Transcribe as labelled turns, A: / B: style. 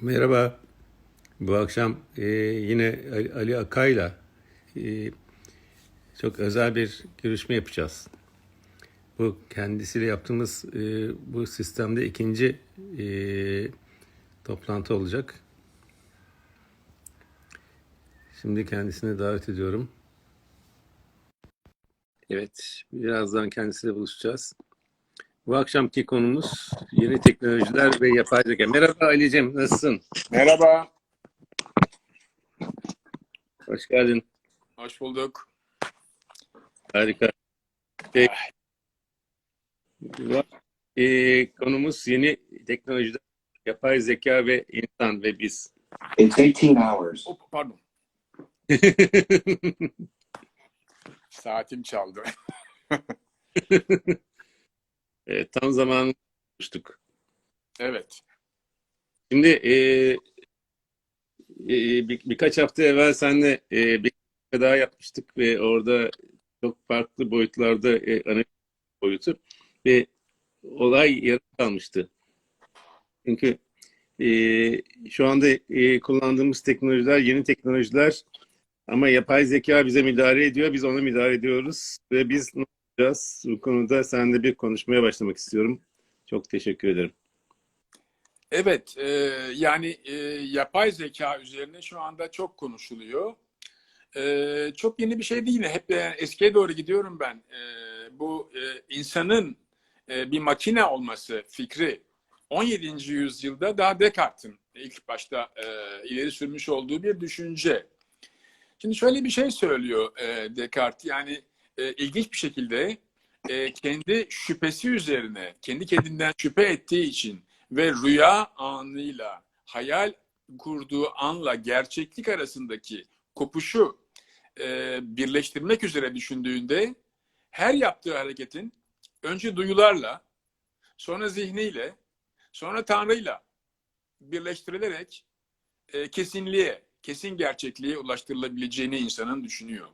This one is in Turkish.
A: Merhaba. Bu akşam e, yine Ali, Ali Akay'la e, çok özel bir görüşme yapacağız. Bu kendisiyle yaptığımız e, bu sistemde ikinci e, toplantı olacak. Şimdi kendisini davet ediyorum. Evet, birazdan kendisiyle buluşacağız. Bu akşamki konumuz yeni teknolojiler ve yapay zeka. Merhaba Ali'cim, nasılsın?
B: Merhaba,
A: Hoş geldin.
B: hoş bulduk.
A: Harika. Şey, bu- e, konumuz yeni teknolojiler, yapay zeka ve insan ve biz.
C: It's 18 hours.
B: Hop, pardon, saatim çaldı.
A: Evet, tam zamanında konuştuk.
B: evet,
A: Şimdi e, e, bir, birkaç hafta evvel seninle e, bir daha yapmıştık ve orada çok farklı boyutlarda e, analiz boyutu ve olay yarım kalmıştı. Çünkü e, şu anda e, kullandığımız teknolojiler yeni teknolojiler ama yapay zeka bize müdahale ediyor, biz ona müdahale ediyoruz ve biz yapacağız? Bu konuda seninle bir konuşmaya başlamak istiyorum. Çok teşekkür ederim.
B: evet. e, yani e, yapay zeka üzerine şu anda çok konuşuluyor. E, çok yeni bir şey değil. Hep e, eskiye doğru gidiyorum ben. E, bu e, insanın e, bir makine olması fikri 17. yüzyılda daha Descartes'in ilk başta e, ileri sürmüş olduğu bir düşünce. Şimdi şöyle bir şey söylüyor e, Descartes. Yani e, ilginç bir şekilde e, kendi şüphesi üzerine, kendi kendinden şüphe ettiği için ve rüya anıyla, hayal kurduğu anla gerçeklik arasındaki kopuşu e, birleştirmek üzere düşündüğünde her yaptığı hareketin önce duyularla, sonra zihniyle, sonra Tanrı'yla birleştirilerek e, kesinliğe, kesin gerçekliğe ulaştırılabileceğini insanın düşünüyor.